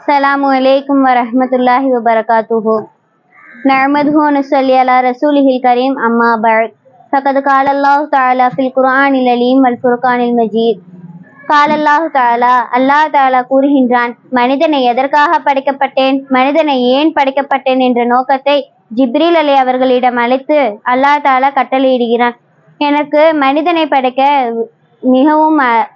السلام عليكم ورحمة الله وبركاته نعمده ونصلي على رسوله الكريم أما بعد فقد قال الله تعالى في القرآن العليم والفرقان المجيد قال الله تعالى அல்லாஹ் தாலா கூறுகின்றான் மனிதனை எதற்காக படைக்கப்பட்டேன் மனிதனை ஏன் படைக்கப்பட்டேன் என்ற நோக்கத்தை ஜிப்ரீல் அலி அவர்களிடம் அழைத்து அல்லாஹ் தாலா கட்டளையிடுகிறான் எனக்கு மனிதனை படைக்க மிகவும் அ-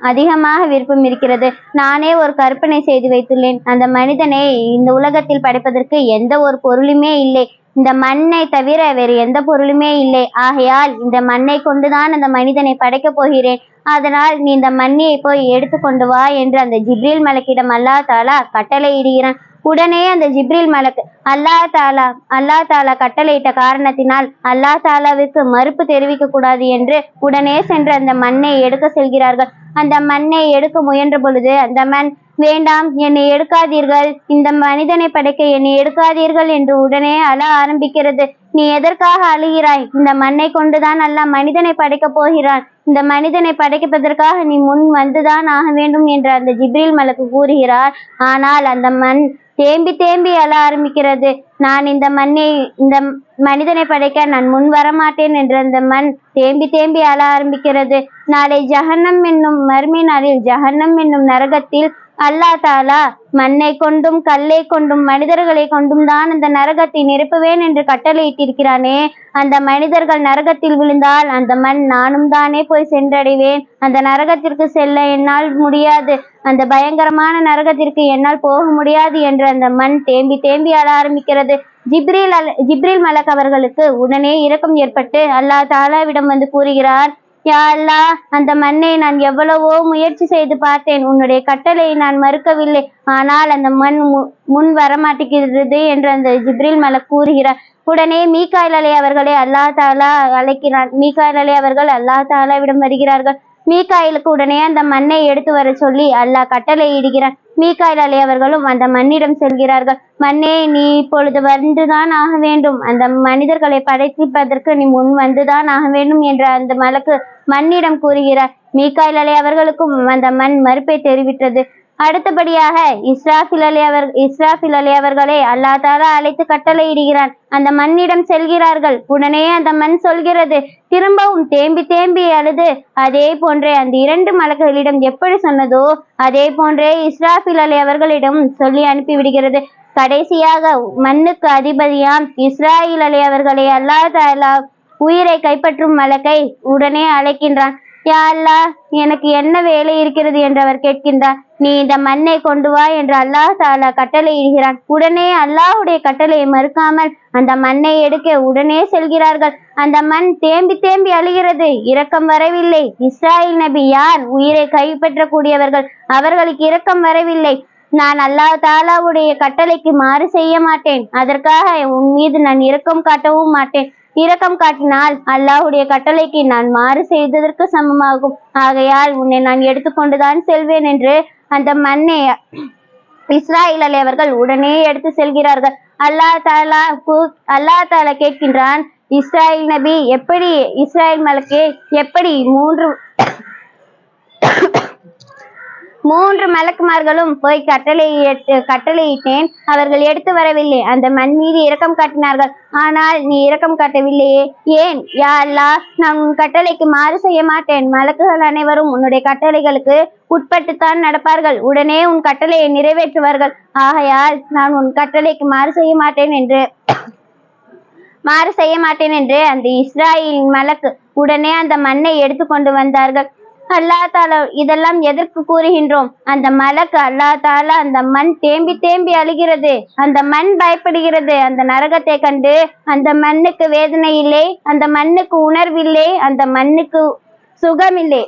அதிகமாக விருப்பம் இருக்கிறது. நானே ஒரு கற்பனை செய்து வைத்துள்ளேன். அந்த மனிதனை இந்த உலகத்தில் படைப்பதற்கு எந்த ஒரு பொருளுமே இல்லை. இந்த மண்ணை தவிர வேறு எந்த பொருளுமே இல்லை. ஆகையால் இந்த மண்ணை கொண்டுதான் அந்த மனிதனை படைக்கப் போகிறேன். அதனால் நீ இந்த மண்ணியை போய் எடுத்துக்கொண்டு வா என்று அந்த ஜிப்ரீல் மலக்கிடம் அல்லாதாலா தாலா கட்டளையிடுகிறான். உடனே அந்த ஜிப்ரில் மலக்கு அல்லாஹ் தாலா அல்லாஹ் தாலா கட்டளையிட்ட காரணத்தினால் அல்லாஹ் தாலாவிற்கு மறுப்பு தெரிவிக்க கூடாது என்று உடனே சென்று அந்த மண்ணை எடுக்க செல்கிறார்கள். அந்த மண்ணை எடுக்க முயன்ற பொழுது அந்த மண் வேண்டாம் என்னை எடுக்காதீர்கள். இந்த மனிதனை படைக்க என்னை எடுக்காதீர்கள் என்று உடனே அழ ஆரம்பிக்கிறது. நீ எதற்காக அழுகிறாய்? இந்த மண்ணை கொண்டுதான் அல்லாஹ் மனிதனை படைக்கப் போகிறான். இந்த மனிதனை படைப்பதற்காக நீ முன் வந்துதான் ஆக வேண்டும் என்று அந்த ஜிப்ரீல் மலக்கு கூறுகிறார். ஆனால் அந்த மண் தேம்பி தேம்பி அழ ஆரம்பிக்கிறது. நான் இந்த மண்ணை இந்த மனிதனை படைக்க நான் முன் வரமாட்டேன் என்று அந்த மண் தேம்பி தேம்பி அழ ஆரம்பிக்கிறது. நாளை ஜஹன்னம் என்னும் மர்மி நாளில் ஜஹன்னம் என்னும் நரகத்தில் அல்லாஹ் தாலா மண்ணை கொண்டும் கல்லை கொண்டும் மனிதர்களை கொண்டும் தான் அந்த நரகத்தை நிரப்புவேன் என்று கட்டளையிட்டிருக்கிறானே. அந்த மனிதர்கள் நரகத்தில் விழுந்தால் அந்த மண் நானும் தானே போய் சென்றடைவேன். அந்த நரகத்திற்கு செல்ல என்னால் முடியாது. அந்த பயங்கரமான நரகத்திற்கு என்னால் போக முடியாது என்று அந்த மண் தேம்பி தேம்பி அழ ஆரம்பிக்கிறது. ஜிப்ரீல் அல் ஜிப்ரீல் மலக் அவர்களுக்கு உடனே இரக்கம் ஏற்பட்டு அல்லாஹ் தாலாவிடம் வந்து கூறுகிறார் யா அந்த மண்ணை நான் எவ்வளவோ முயற்சி செய்து பார்த்தேன். உன்னுடைய கட்டளையை நான் மறுக்கவில்லை. ஆனால் அந்த மண் முன் வரமாட்டேங்கிறது என்று அந்த ஜிப்ரில் மலக் கூறுகிறார். உடனே மீகாயில் அலை அவர்களை அல்லாஹ் தாலா அழைக்கிறார் மீகாயில் அலை அவர்கள் அல்லாஹ் தாலாவிடம் வருகிறார்கள். மீகாயிலுக்கு உடனே அந்த மண்ணை எடுத்து வர சொல்லி அல்லாஹ் கட்டளை இடுகிறான் மீகாயில் அலை அவர்களும் அந்த மண்ணிடம் செல்கிறார்கள். மண்ணே நீ இப்பொழுது வந்துதான் ஆக வேண்டும். அந்த மனிதர்களை படைத்திப்பதற்கு நீ முன் வந்துதான் ஆக வேண்டும் என்ற அந்த மலக்கு மண்ணிடம் கூறுகிறார். மீகாயில் அலை அவர்களுக்கும் அந்த மண் மறுப்பை தெரிவித்தது. அடுத்தபடியாக இஸ்ராஃபில் அலி அவர் இஸ்ராஃபில் அலி அவர்களை அல்லா தாலா அழைத்து கட்டளையிடுகிறான். அந்த மண்ணிடம் செல்கிறார்கள். உடனே அந்த மண் சொல்கிறது திரும்பவும் தேம்பி தேம்பி அழுது அதே போன்றே அந்த இரண்டு மலக்குகளிடம் எப்படி சொன்னதோ அதே போன்றே இஸ்ராஃபில் அலி அவர்களிடம் சொல்லி அனுப்பிவிடுகிறது கடைசியாக மண்ணுக்கு அதிபதியாம் இஸ்ராயில் அலி அவர்களை அல்லா தாலா உயிரை கைப்பற்றும் மலக்கை உடனே அழைக்கின்றான். யா அல்லாஹ் எனக்கு என்ன வேலை இருக்கிறது என்று அவர் கேட்கின்றார். நீ இந்த மண்ணை கொண்டு வா என்று அல்லாஹ் தாலா கட்டளையிடுகிறான். உடனே அல்லாஹ்வுடைய கட்டளையை மறுக்காமல் அந்த மண்ணை எடுக்க உடனே செல்கிறார்கள். அந்த மண் தேம்பி தேம்பி அழுகிறது. இரக்கம் வரவில்லை. இஸ்ராயில் நபி யார்? உயிரை கைப்பற்றக்கூடியவர்கள். அவர்களுக்கு இரக்கம் வரவில்லை. நான் அல்லாஹ் தாலாவுடைய கட்டளைக்கு மாறு செய்ய மாட்டேன். அதற்காக உன் மீது நான் இரக்கம் காட்டவும் மாட்டேன். இரக்கம் காட்டினால் அல்லாஹுடைய கட்டளைக்கு நான் மாறு செய்ததற்கு சமமாகும். ஆகையால் உன்னை நான் எடுத்துக்கொண்டுதான் செல்வேன் என்று அந்த மண்ணை இஸ்ராயில் அலைவர்கள் உடனே எடுத்து செல்கிறார்கள். அல்லாஹ் தாலா அல்லா அல்லாஹ் தாலா கேட்கின்றான் இஸ்ராயில் நபி எப்படி இஸ்ராயில் மலக்கே எப்படி மூன்று மூன்று மலக்குமார்களும் போய் கட்டளை கட்டளையிட்டேன். அவர்கள் எடுத்து வரவில்லை. அந்த மண் மீது இரக்கம் காட்டினார்கள். ஆனால் நீ இரக்கம் காட்டவில்லையே. ஏன்? யா அல்லாஹ் நான் உன் கட்டளைக்கு மாறு செய்ய மாட்டேன். மலக்குகள் அனைவரும் உன்னுடைய கட்டளைகளுக்கு உட்பட்டுத்தான் நடப்பார்கள். உடனே உன் கட்டளையை நிறைவேற்றுவார்கள். ஆகையால் நான் உன் கட்டளைக்கு மாறு செய்ய மாட்டேன் என்று மாறு செய்ய மாட்டேன் என்று அந்த இஸ்ராயின் மலக்கு உடனே அந்த மண்ணை எடுத்து கொண்டு வந்தார்கள். அல்லா தாலா இதெல்லாம் எதற்கு கூறுகின்றோம்? அந்த மலக்கு அல்லா தாலா அந்த மண் தேம்பி தேம்பி அழுகிறது. அந்த மண் பயப்படுகிறது. அந்த நரகத்தை கண்டு அந்த மண்ணுக்கு வேதனை இல்லை அந்த மண்ணுக்கு உணர்வில்லை அந்த மண்ணுக்கு சுகமில்லை.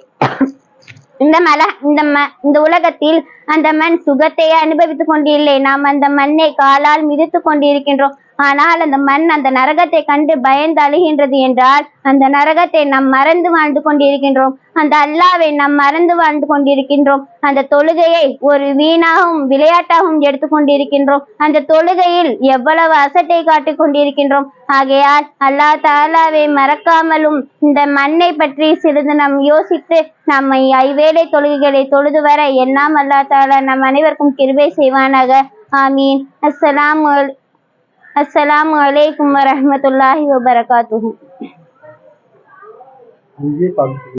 இந்த மல இந்த ம இந்த உலகத்தில் அந்த மண் சுகத்தையே அனுபவித்துக் கொண்டு இல்லை. நாம் அந்த மண்ணை காலால் மிதித்து கொண்டிருக்கின்றோம் ஆனால் அந்த மண் அந்த நரகத்தை கண்டு பயந்து அழுகின்றது என்றால் அந்த நரகத்தை நாம் மறந்து வாழ்ந்து கொண்டிருக்கின்றோம். அந்த அல்லாவை நாம் மறந்து வாழ்ந்து கொண்டிருக்கின்றோம். அந்த தொழுகையை ஒரு வீணாகவும் விளையாட்டாகவும் எடுத்து கொண்டிருக்கின்றோம். அந்த தொழுகையில் எவ்வளவு அசட்டை காட்டிக் கொண்டிருக்கின்றோம். ஆகையால் அல்லாஹ் தாலாவை மறக்காமலும் இந்த மண்ணை பற்றி சிறிது நாம் யோசித்து நம்மை ஐவேளை தொழுகைகளை தொழுது வர எல்லாம் அல்லாஹ் தாலா நம் அனைவருக்கும் கிருபை செய்வானாக. ஆமீன். அஸ்லாம் அஸ்ஸலாமு அலைக்கும் வரஹ்மத்துல்லாஹி வபரகாத்துஹு அஞ்சு பத்து